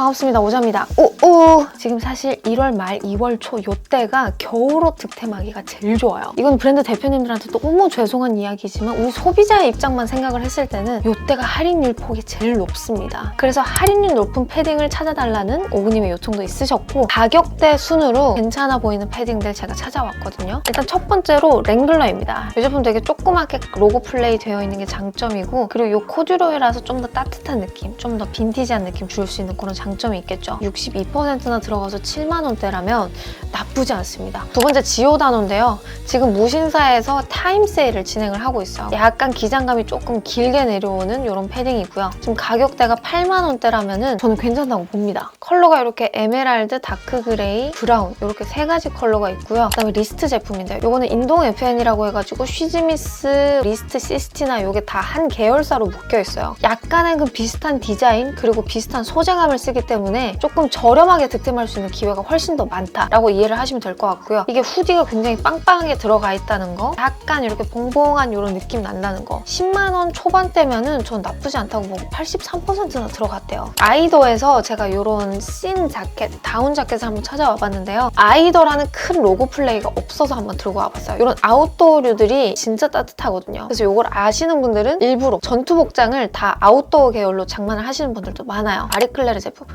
반갑습니다. 오자입니다. 오오 지금 사실 1월 말 2월 초 요때가 겨울옷 득템하기가 제일 좋아요. 이건 브랜드 대표님들한테 너무 죄송한 이야기지만 우리 소비자의 입장만 생각을 했을 때는 요때가 할인율 폭이 제일 높습니다. 그래서 할인율 높은 패딩을 찾아달라는 오구님의 요청도 있으셨고 가격대 순으로 괜찮아 보이는 패딩들 제가 찾아왔거든요. 일단 첫 번째로 랭글러입니다. 이 제품 되게 조그맣게 로고 플레이 되어 있는 게 장점이고 그리고 이 코듀로이라서 좀 더 따뜻한 느낌, 좀 더 빈티지한 느낌 줄 수 있는 그런 장점 이 있겠죠. 62%나 들어가서 7만 원대라면 나쁘지 않습니다. 두 번째 지오다노인데요. 지금 무신사에서 타임 세일을 진행을 하고 있어요. 약간 기장감이 조금 길게 내려오는 이런 패딩이고요. 지금 가격대가 8만 원대라면은 저는 괜찮다고 봅니다. 컬러가 이렇게 에메랄드, 다크 그레이, 브라운 이렇게 세 가지 컬러가 있고요. 그다음에 리스트 제품인데요. 이거는 인동 FN이라고 해가지고 쉬즈미스, 리스트 시스티나 이게 다 한 계열사로 묶여 있어요. 약간의 그 비슷한 디자인 그리고 비슷한 소재감을 쓰기 때문에 조금 저렴하게 득템할 수 있는 기회가 훨씬 더 많다라고 이해를 하시면 될 것 같고요. 이게 후디가 굉장히 빵빵하게 들어가 있다는 거, 약간 이렇게 봉봉한 이런 느낌 난다는 거. 10만 원 초반대면은 전 나쁘지 않다고 보고 83%나 들어갔대요. 아이더에서 제가 이런 씬 자켓, 다운 자켓을 한번 찾아와 봤는데요. 아이더라는 큰 로고 플레이가 없어서 한번 들고 와봤어요. 이런 아웃도어류들이 진짜 따뜻하거든요. 그래서 이걸 아시는 분들은 일부러 전투 복장을 다 아웃도어 계열로 장만을 하시는 분들도 많아요. 아리클레르 제품. 이거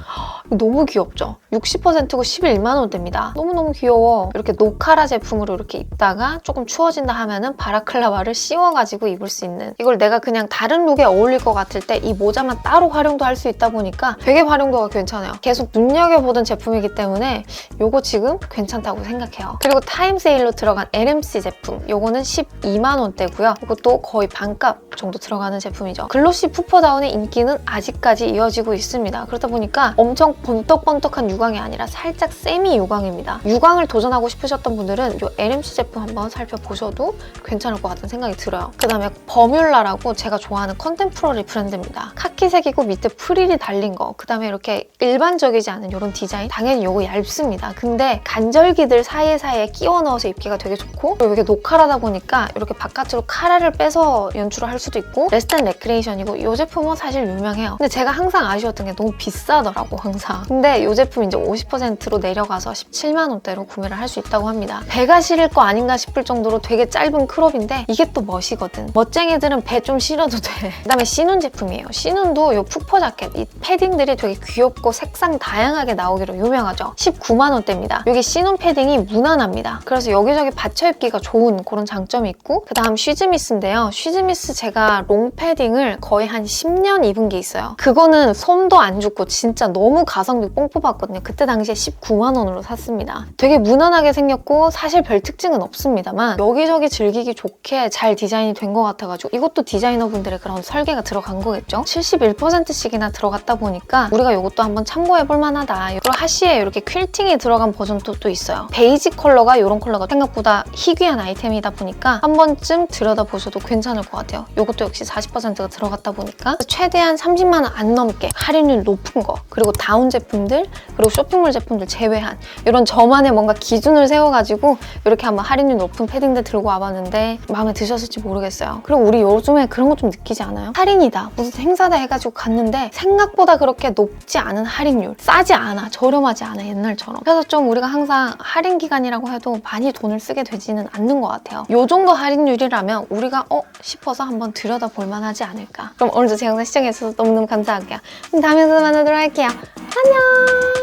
너무 귀엽죠? 60%고 11만 원대입니다. 너무너무 귀여워. 이렇게 노카라 제품으로 이렇게 입다가 조금 추워진다 하면은 바라클라바를 씌워가지고 입을 수 있는 이걸 내가 그냥 다른 룩에 어울릴 것 같을 때 이 모자만 따로 활용도 할 수 있다 보니까 되게 활용도가 괜찮아요. 계속 눈여겨보던 제품이기 때문에 요거 지금 괜찮다고 생각해요. 그리고 타임 세일로 들어간 LMC 제품 요거는 12만 원대고요. 이것도 거의 반값 정도 들어가는 제품이죠. 글로시 푸퍼다운의 인기는 아직까지 이어지고 있습니다. 그러다 보니까 엄청 번떡번떡한 유광이 아니라 살짝 세미 유광입니다. 유광을 도전하고 싶으셨던 분들은 이 LMC 제품 한번 살펴보셔도 괜찮을 것 같은 생각이 들어요. 그 다음에 버뮬라라고 제가 좋아하는 컨템포러리 브랜드입니다. 카키색이고 밑에 프릴이 달린 거. 그 다음에 이렇게 일반적이지 않은 이런 디자인. 당연히 이거 얇습니다. 근데 간절기들 사이사이에 끼워 넣어서 입기가 되게 좋고 그리고 이게 노카라다 보니까 이렇게 바깥으로 카라를 빼서 연출을 할 수도 있고 레스트 앤 레크레이션이고 이 제품은 사실 유명해요. 근데 제가 항상 아쉬웠던 게 너무 비싸 더라고 항상. 근데 이 제품 이제 50%로 내려가서 17만 원대로 구매를 할 수 있다고 합니다. 배가 시릴 거 아닌가 싶을 정도로 되게 짧은 크롭인데 이게 또 멋이거든. 멋쟁이들은 배 좀 실어도 돼. 그다음에 시눈 제품이에요. 시눈도 이 푸퍼 자켓, 이 패딩들이 되게 귀엽고 색상 다양하게 나오기로 유명하죠. 19만 원대입니다. 여기 시눈 패딩이 무난합니다. 그래서 여기저기 받쳐 입기가 좋은 그런 장점이 있고 그 다음 쉬즈미스인데요. 쉬즈미스 제가 롱 패딩을 거의 한 10년 입은 게 있어요. 그거는 솜도 안 죽고 진짜 너무 가성비 뽕 뽑았거든요. 그때 당시에 19만 원으로 샀습니다. 되게 무난하게 생겼고 사실 별 특징은 없습니다만 여기저기 즐기기 좋게 잘 디자인이 된 것 같아가지고 이것도 디자이너분들의 그런 설계가 들어간 거겠죠. 71%씩이나 들어갔다 보니까 우리가 이것도 한번 참고해볼 만하다. 그리고 하시에 이렇게 퀼팅이 들어간 버전도 또 있어요. 베이지 컬러가 이런 컬러가 생각보다 희귀한 아이템이다 보니까 한 번쯤 들여다보셔도 괜찮을 것 같아요. 이것도 역시 40%가 들어갔다 보니까 최대한 30만 원 안 넘게 할인율 높은 거 그리고 다운 제품들 그리고 쇼핑몰 제품들 제외한 이런 저만의 뭔가 기준을 세워가지고 이렇게 한번 할인율 높은 패딩들 들고 와봤는데 마음에 드셨을지 모르겠어요. 그리고 우리 요즘에 그런 거 좀 느끼지 않아요? 할인이다 무슨 행사다 해가지고 갔는데 생각보다 그렇게 높지 않은 할인율 싸지 않아 저렴하지 않아 옛날처럼 그래서 좀 우리가 항상 할인 기간이라고 해도 많이 돈을 쓰게 되지는 않는 것 같아요. 요 정도 할인율이라면 우리가 어 싶어서 한번 들여다볼 만하지 않을까. 그럼 오늘도 제 영상 시청해주셔서 너무너무 감사할게요. 그럼 다음에 또 만나도록 할게 요. 안녕.